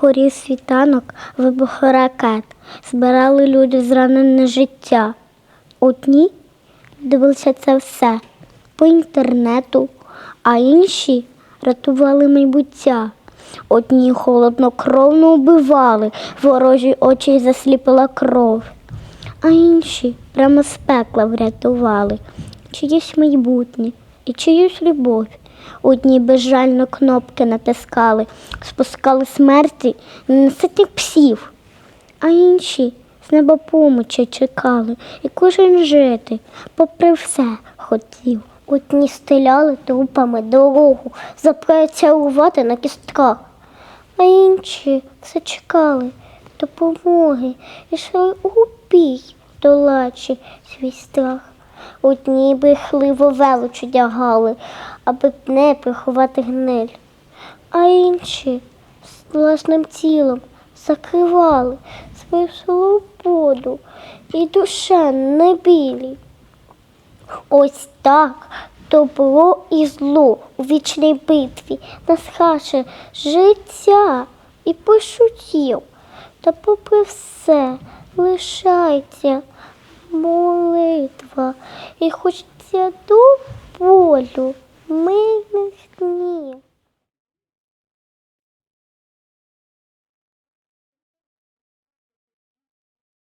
горів світанок, вибух ракет, збирали люди зранене життя. Одні дивилися це все по інтернету, а інші рятували майбуття. Одні холоднокровно убивали, ворожі очі засліпила кров, а інші прямо з пекла врятували чиїсь майбутнє і чиюсь любов. Одні безжально кнопки натискали, спускали смерті неситих псів, а інші з неба помочі чекали, і кожен жити, попри все, хотів. Одні стеляли трупами дорогу, запрацювати на кістках, а інші все чекали допомоги і йшли у бій, долачі свій страх. Одні брехливо велич одягали, аби не приховати гниль, а інші з власним тілом закривали свою свободу і душа не білі. Ось так добро і зло у вічній битві нас хаше життя і пошутів. Та попри все лишається молитва і хочеться до болю мирних днів.